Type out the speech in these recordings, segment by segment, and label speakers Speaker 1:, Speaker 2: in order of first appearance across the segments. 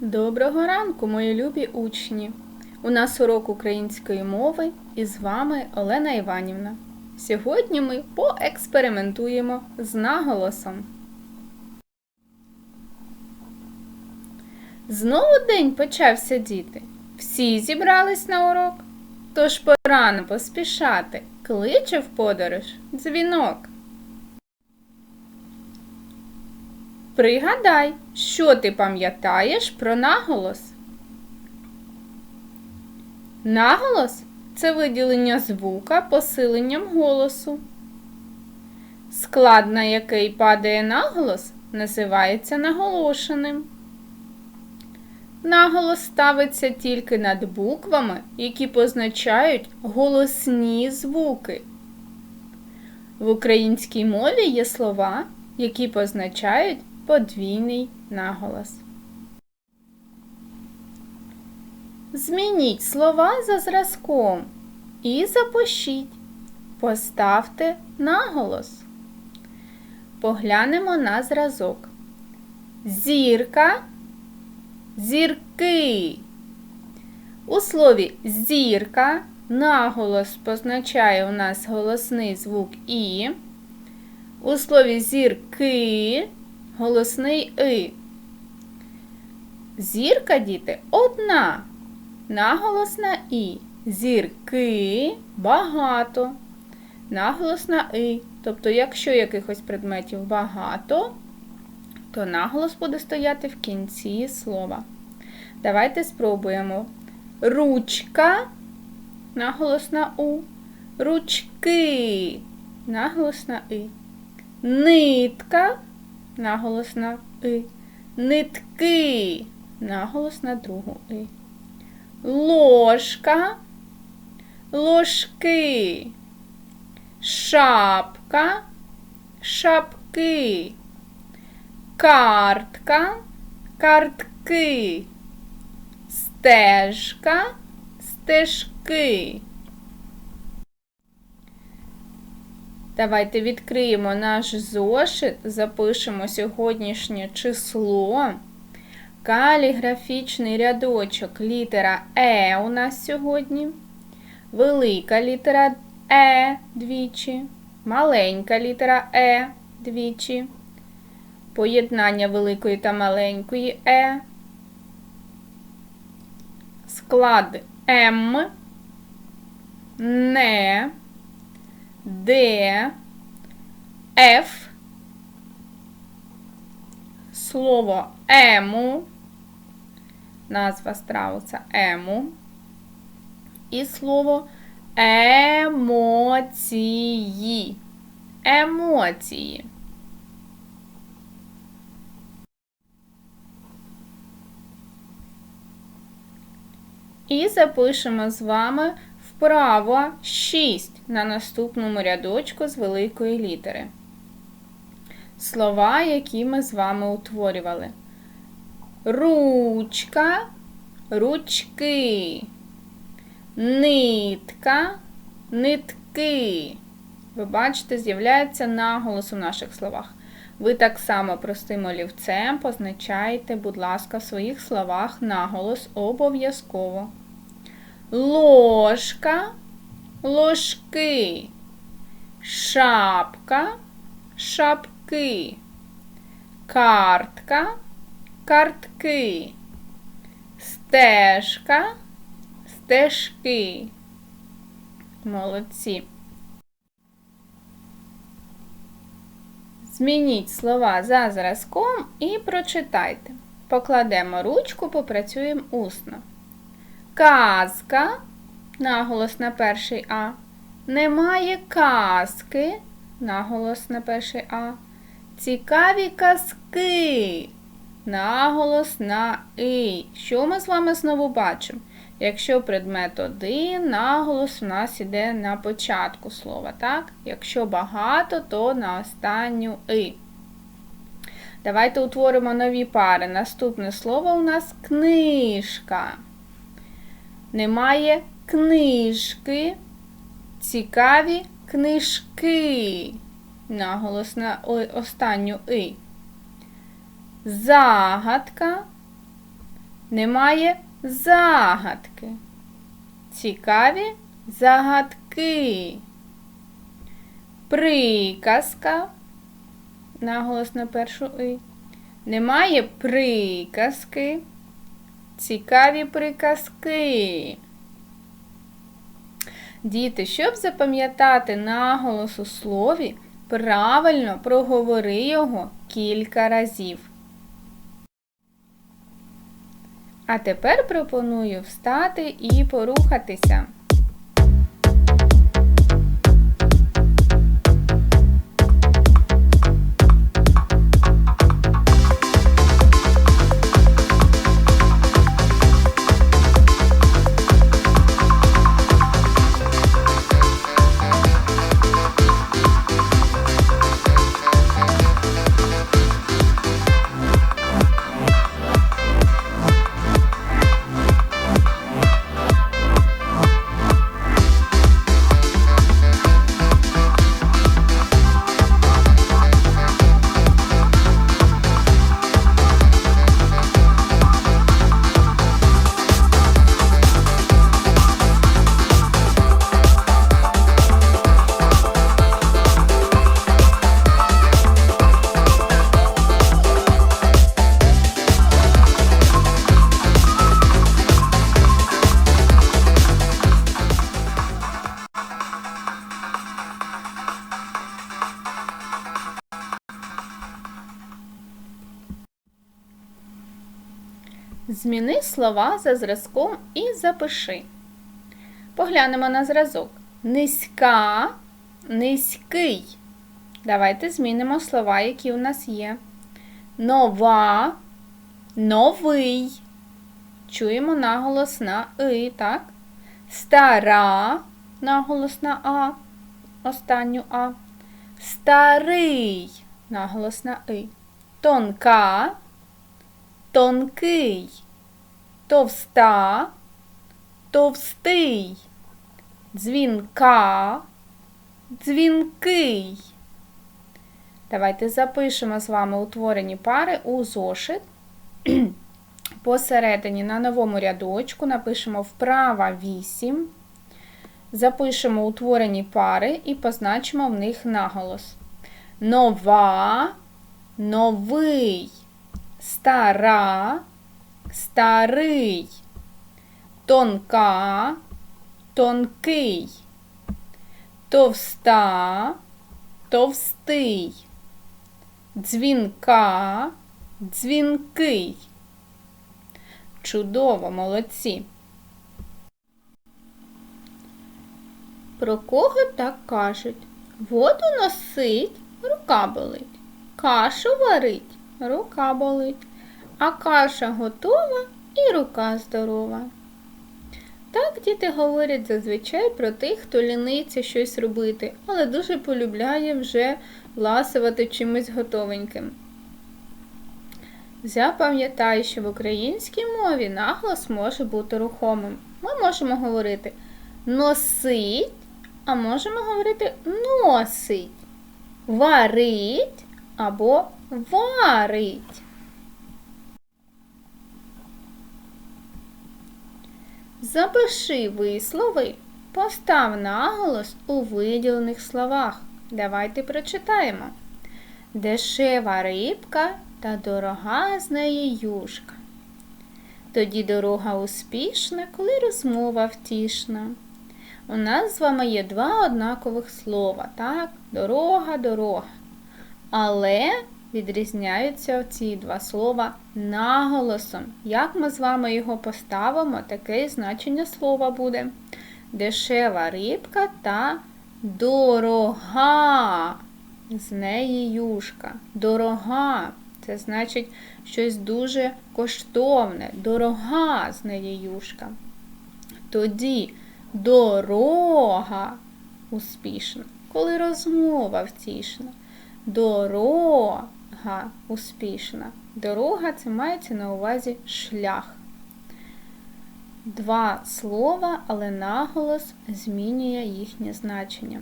Speaker 1: Доброго ранку, мої любі учні! У нас урок української мови і з вами Олена Іванівна. Сьогодні ми поекспериментуємо з наголосом. Знову день почався діти. Всі зібрались на урок. Тож пора поспішати. Кличе в подорож дзвінок. Пригадай, що ти пам'ятаєш про наголос? Наголос це виділення звука посиленням голосу. Склад, на який падає наголос, називається наголошеним. Наголос ставиться тільки над буквами, які позначають голосні звуки. В українській мові є слова, які позначають подвійний наголос. Змініть слова за зразком і запишіть. Поставте наголос. Поглянемо на зразок. Зірка, зірки. У слові зірка наголос позначає у нас голосний звук І. У слові зірки голосний И. Зірка, діти, одна. Наголос на І. Зірки багато. Наголос на И. Тобто, якщо якихось предметів багато, то наголос буде стояти в кінці слова. Давайте спробуємо. Ручка, наголос на У. Ручки, наголос на И. Нитка, наголос на И. Нитки, наголос на другу И. Ложка, ложки. Шапка, шапки. Картка, картки. Стежка, стежки. Давайте відкриємо наш зошит, запишемо сьогоднішнє число. Каліграфічний рядочок літера Е у нас сьогодні. Велика літера Е двічі. Маленька літера Е двічі. Поєднання великої та маленької Е. Склад М. Не. Д, Ф, слово ему, назва страуса ему, і слово емоції. Емоції. І запишемо з вами вправо 6 на наступному рядочку з великої літери. Слова, які ми з вами утворювали. Ручка, ручки, нитка, нитки. Ви бачите, з'являється наголос у наших словах. Ви так само простим олівцем позначаєте, будь ласка, в своїх словах наголос обов'язково. Ложка, ложки, шапка, шапки, картка, картки, стежка, стежки. Молодці. Змініть слова за зразком і прочитайте. Покладемо ручку, попрацюємо усно. Казка, наголос на перший А. Немає казки, наголос на перший А. Цікаві казки, наголос на И. Що ми з вами знову бачимо? Якщо предмет один, наголос у нас іде на початку слова, так? Якщо багато, то на останню И. Давайте утворимо нові пари. Наступне слово у нас книжка. Немає книжки, цікаві книжки. Наголос на останню И. Загадка, Немає загадки. Цікаві загадки. Приказка. Наголос на першу и. Немає приказки. Цікаві приказки. Діти, щоб запам'ятати наголос у слові, правильно проговори його кілька разів. А тепер пропоную встати і порухатися. Зміни слова за зразком і запиши. Поглянемо на зразок. Низька, низький. Давайте змінимо слова, які у нас є. Нова, новий. Чуємо наголос на и, так? Стара, наголос на А, останню А. Старий, наголос на и. Тонка, тонкий, товста, товстий, дзвінка, дзвінкий. Давайте запишемо з вами утворені пари у зошит. Посередині на новому рядочку напишемо вправа 8. Запишемо утворені пари і позначимо в них наголос. Нова, новий стара, старий, тонка, тонкий, товста, товстий, дзвінка, дзвінкий. Чудово, молодці. Про кого так кажуть? Воду носить, рука болить, кашу варить, рука болить, а каша готова і рука здорова. Так діти говорять зазвичай про тих, хто ліниться щось робити, але дуже полюбляє вже ласувати чимось готовеньким. Запам'ятай, що в українській мові наголос може бути рухомим. Ми можемо говорити носить, а можемо говорити носить, варить або варить. Запиши вислови, постав наголос у виділених словах. Давайте прочитаємо. Дешева рибка та дорога з неї юшка. Тоді дорога успішна, коли розмова втішна. У нас з вами є два однакових слова, так? Дорога, дорога. Але відрізняються ці два слова наголосом. Як ми з вами його поставимо, таке значення слова буде. Дешева рибка та дорога. З неї юшка. Дорога. Це значить щось дуже коштовне. Дорога з неї юшка. Тоді дорога успішна, коли розмова втішна. Дорога успішна. Дорога це мається на увазі шлях. Два слова, але наголос змінює їхнє значення.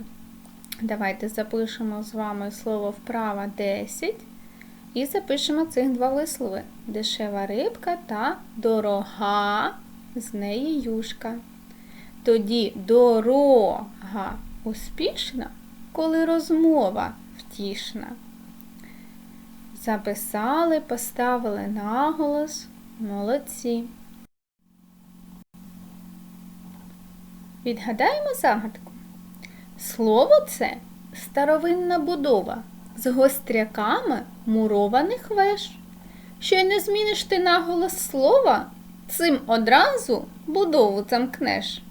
Speaker 1: Давайте запишемо з вами слово вправа 10 і запишемо цих два вислови: дешева рибка та дорога з неї юшка. Тоді дорога успішна, коли розмова втішна. Записали, поставили наголос. Молодці. Відгадаємо загадку. Слово це старовинна будова з гостряками мурованих веж. Що й не зміниш ти наголос слова, цим одразу будову замкнеш.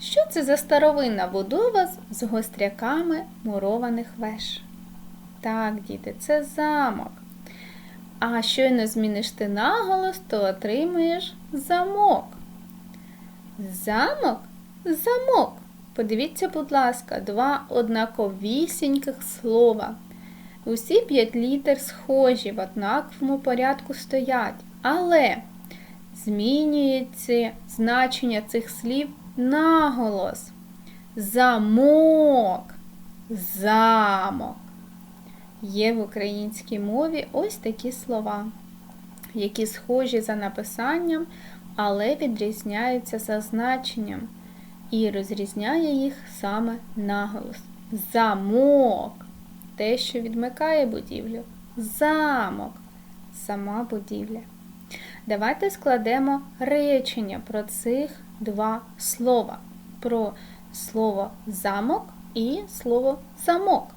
Speaker 1: Що це за старовинна будова з- гостряками мурованих веж? Так, діти, це замок. А щойно зміниш ти наголос, то отримуєш замок. Замок замок. Подивіться, будь ласка, два однаковісіньких слова. Усі п'ять літер схожі, в однаковому порядку стоять, але змінюється значення цих слів наголос. Замок, замок. Є в українській мові ось такі слова, які схожі за написанням, але відрізняються за значенням. І розрізняє їх саме наголос. Замок те, що відмикає будівлю. Замок сама будівля. Давайте складемо речення про цих два слова. Про слово замок і слово замок.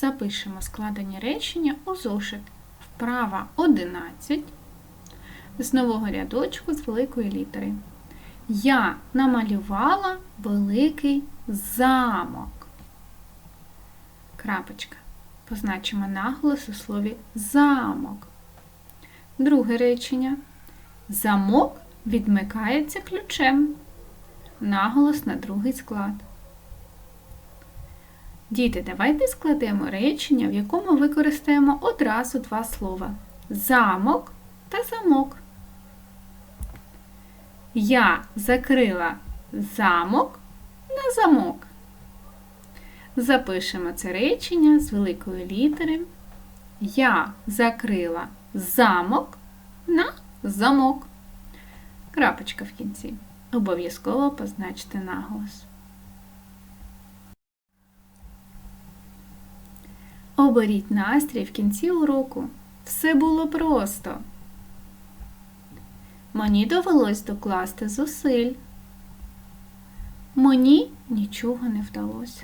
Speaker 1: Запишемо складені речення у зошит. Вправа 11 з нового рядочку з великої літери. Я намалювала великий замок. Крапочка. Позначимо наголос у слові замок. Друге речення. Замок відмикається ключем. Наголос на другий склад. Діти, давайте складемо речення, в якому використаємо одразу два слова: замок та замок. Я закрила замок на замок. Запишемо це речення з великої літери. Я закрила замок на замок. Крапочка в кінці. Обов'язково позначте наголос. Оберіть настрій в кінці уроку. Все було просто. Мені довелось докласти зусиль. Мені нічого не вдалося.